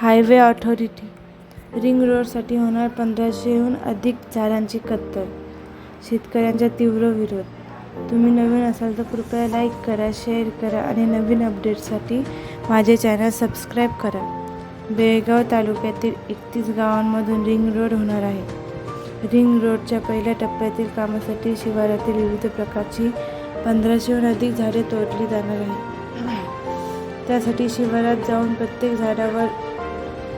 Highway authority. Ring रोडसाठी होणार पंधराशेहून अधिक झाडांची कत्तल. शेतकऱ्यांचा तीव्र विरोध. तुम्ही नवीन असाल तर कृपया लाईक करा शेअर करा आणि नवीन अपडेटसाठी माझे चॅनल सबस्क्राईब करा. बेळगाव तालुक्यातील एकतीस गावांमधून रिंग रोड होणार आहे. रिंग रोडच्या पहिल्या टप्प्यातील कामासाठी शिवारातील विविध प्रकारची पंधराशेहून अधिक झाडे तोडली जाणार आहे त्यासाठी शिवारात जाऊन प्रत्येक झाडावर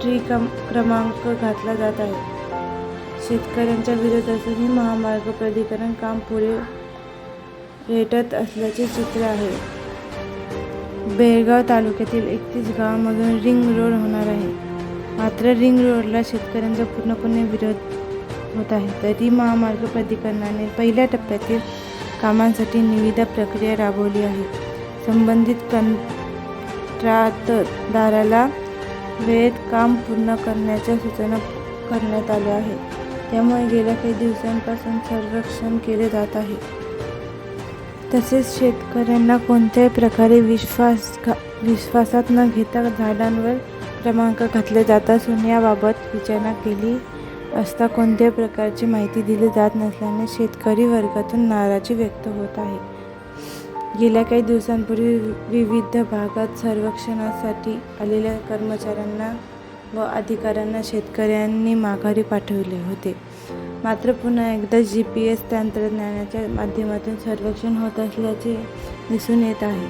ट्री कम क्रमांक घातला जात आहे. शेतकऱ्यांच्या विरोध असूनही महामार्ग प्राधिकरण काम पुढे रेटत असल्याचे चित्र आहे. बेळगाव तालुक्यातील एकतीस गावामधून रिंग रोड होणार आहे. मात्र रिंग रोडला शेतकऱ्यांचा पूर्णपणे विरोध होत आहे. तरी महामार्ग प्राधिकरणाने पहिल्या टप्प्यातील कामांसाठी निविदा प्रक्रिया राबवली आहे. संबंधित कंत्राटदाराला वेळेत काम पूर्ण करण्याच्या सूचना करण्यात आल्या आहेत. त्यामुळे गेल्या काही दिवसांपासून संरक्षण केले जात आहे. तसेच शेतकऱ्यांना कोणत्याही प्रकारे विश्वास घा विश्वासात न घेता झाडांवर क्रमांक घातले जात असून याबाबत विचारणा केली असता कोणत्याही प्रकारची माहिती दिली जात नसल्याने शेतकरी वर्गातून नाराजी व्यक्त होत आहे. गेल्या काही दिवसांपूर्वी विविध भागात सर्वेक्षणासाठी आलेल्या कर्मचाऱ्यांना व अधिकाऱ्यांना शेतकऱ्यांनी माघारी पाठवले होते. मात्र पुन्हा एकदा जी पी एस तंत्रज्ञानाच्या माध्यमातून सर्वेक्षण होत असल्याचे दिसून येत आहे.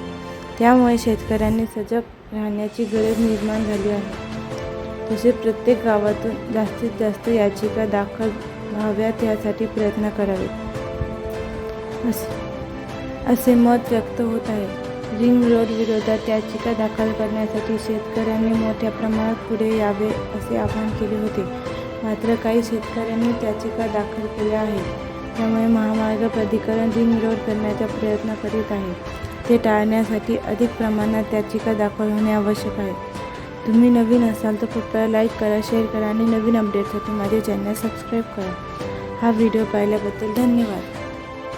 त्यामुळे शेतकऱ्यांनी सजग राहण्याची गरज निर्माण झाली आहे. तसेच प्रत्येक गावातून जास्तीत जास्त याचिका दाखल व्हाव्यात यासाठी प्रयत्न करावेत. असे मत व्यक्त होत आहे. रिंग रोड विरोधात याचिका दाखल करण्यासाठी शेतकऱ्यांनी मोठ्या प्रमाणात पुढे यावे असे आवाहन केले होते. मात्र काही शेतकऱ्यांनी याचिका दाखल केल्या आहेत. त्यामुळे महामार्ग प्राधिकरण रिंग रोड करण्याचा प्रयत्न करीत आहे. ते टाळण्यासाठी अधिक प्रमाणात याचिका दाखल होणे आवश्यक आहे. तुम्ही नवीन असाल तर कृपया लाईक करा शेअर करा आणि नवीन अपडेटसाठी माझे चॅनल सबस्क्राईब करा. हा व्हिडिओ पाहिल्याबद्दल धन्यवाद.